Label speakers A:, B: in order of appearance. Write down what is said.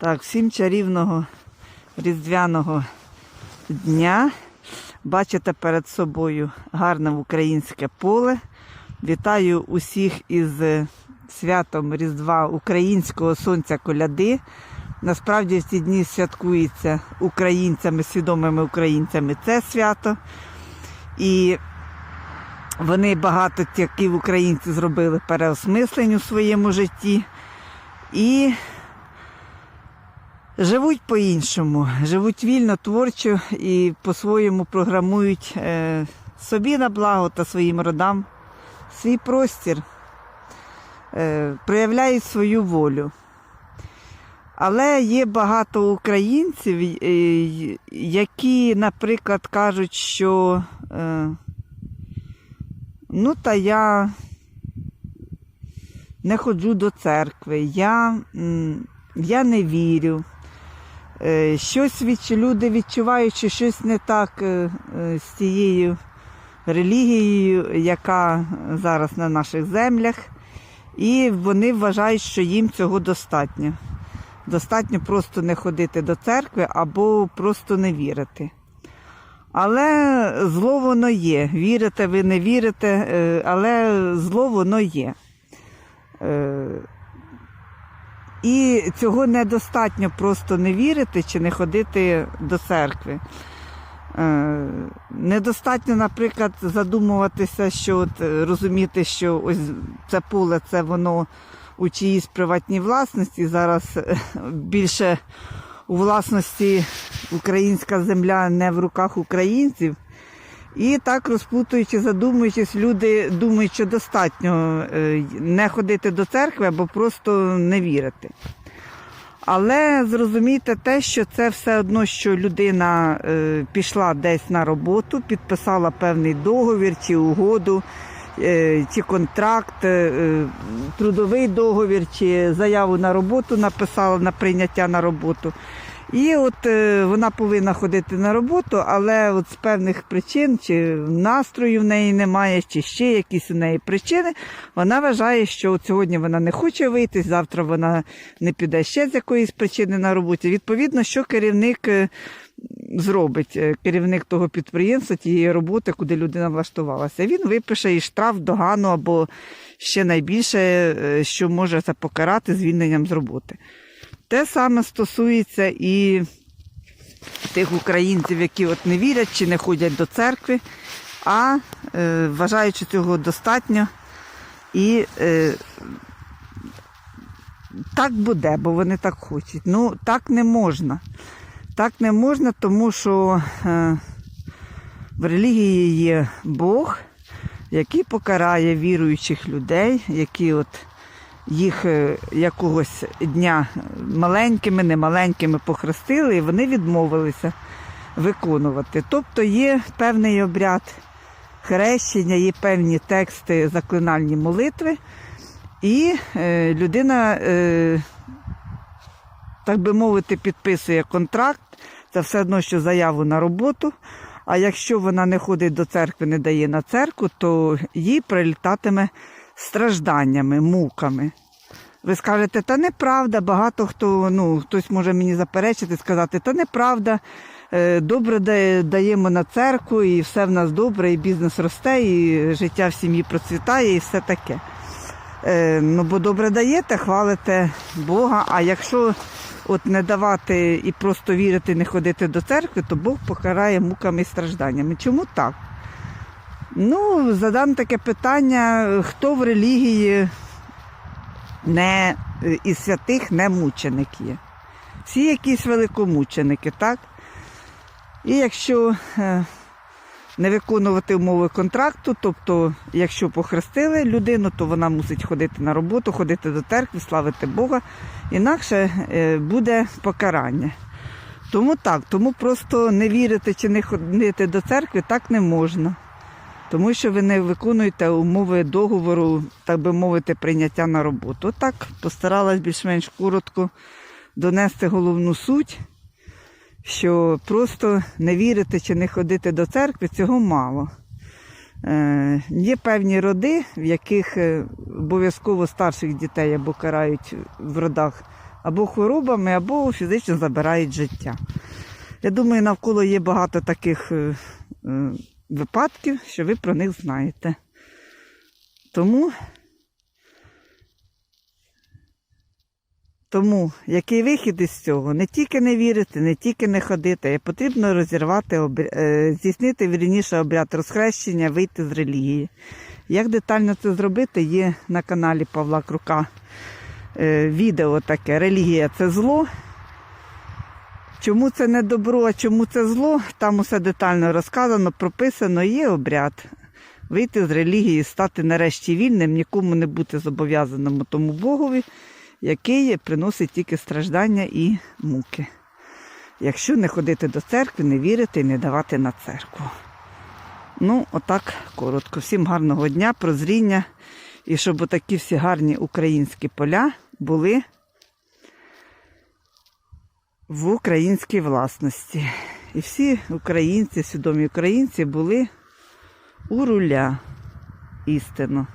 A: Так, всім чарівного різдвяного дня. Бачите перед собою гарне українське поле. Вітаю усіх із святом Різдва Українського Сонця Коляди. Насправді в ці дні святкується українцями, свідомими українцями це свято. І вони багато такі українці зробили переосмислень у своєму житті. І живуть по-іншому, живуть вільно, творчо і по-своєму програмують е, собі на благо та своїм родам свій простір, е, проявляють свою волю. Але є багато українців, е, які, наприклад, кажуть, що ну та я не ходжу до церкви, я, я не вірю. Е, Щось відч... люди відчувають, що щось не так е, е, з цією релігією, яка зараз на наших землях, і вони вважають, що їм цього достатньо. Достатньо просто не ходити до церкви або просто не вірити. Але зло воно є. Вірите ви не вірите, але зло воно є. І цього недостатньо просто не вірити чи не ходити до церкви. Е, Недостатньо, наприклад, задумуватися, що от, е, розуміти, що ось це поле, це воно у чиїсь приватній власності. Зараз е, більше у власності українська земля не в руках українців. І так розплутуючи, задумуючись, люди думають, що достатньо е, не ходити до церкви або просто не вірити. Але зрозумійте те, що це все одно, що людина е, пішла десь на роботу, підписала певний договір чи угоду, е, чи контракт, трудовий договір, чи заяву на роботу написала на прийняття на роботу. І от е, вона повинна ходити на роботу, але от з певних причин, чи настрою в неї немає, чи ще якісь у неї причини, вона вважає, що от сьогодні вона не хоче вийти, завтра вона не піде ще з якоїсь причини на роботі. Відповідно, що керівник е, зробить, е, керівник того підприємства, тієї роботи, куди людина влаштувалася. Він випише і штраф, догану або ще найбільше, що може це покарати звільненням з роботи. Те саме стосується і тих українців, які от не вірять чи не ходять до церкви, а е, вважають, цього достатньо. І е, так буде, бо вони так хочуть. Ну, так не можна. Так не можна, тому що е, в релігії є Бог, який покарає віруючих людей, які от їх е, якогось дня маленькими, немаленькими похрестили, і вони відмовилися виконувати. Тобто є певний обряд хрещення, є певні тексти, заклинальні молитви, і е, людина, е, так би мовити, підписує контракт. Це все одно, що заяву на роботу. А якщо вона не ходить до церкви, не дає на церкву, то їй прилітатиме стражданнями, муками. Ви скажете, та неправда, багато хто, ну, хтось може мені заперечити, сказати, та неправда, е, добре даємо на церкву, і все в нас добре, і бізнес росте, і життя в сім'ї процвітає, і все таке. Е, Ну, бо добре даєте, хвалите Бога. А якщо от не давати і просто вірити, не ходити до церкви, то Бог покарає муками і стражданнями. Чому так? Ну, задам таке питання, хто в релігії не із святих не мученик є. Всі якісь великомученики, так? І якщо е, не виконувати умови контракту, тобто, якщо похрестили людину, то вона мусить ходити на роботу, ходити до церкви, славити Бога, інакше е, буде покарання. Тому так, тому просто не вірити чи не ходити до церкви так не можна. Тому що ви не виконуєте умови договору, так би мовити, прийняття на роботу. Отак постаралась більш-менш коротко донести головну суть, що просто не вірити чи не ходити до церкви цього мало. Е, є певні роди, в яких е, обов'язково старших дітей або карають в родах або хворобами, або фізично забирають життя. Я думаю, навколо є багато таких е, е, випадків, що ви про них знаєте. Тому, тому який вихід із цього? Не тільки не вірити, не тільки не ходити, а потрібно розірвати, е, здійснити вірніше обряд розхрещення, вийти з релігії. Як детально це зробити, є на каналі Павла Крука е, відео таке Релігія це зло. Чому це не добро, а чому це зло? Там усе детально розказано, прописано, є обряд. Вийти з релігії, стати нарешті вільним, нікому не бути зобов'язаним тому Богові, який приносить тільки страждання і муки. Якщо не ходити до церкви, не вірити і не давати на церкву. Ну, отак коротко. Всім гарного дня, прозріння. І щоб отакі всі гарні українські поля були в українській власності. І всі українці, свідомі українці були у руля істину.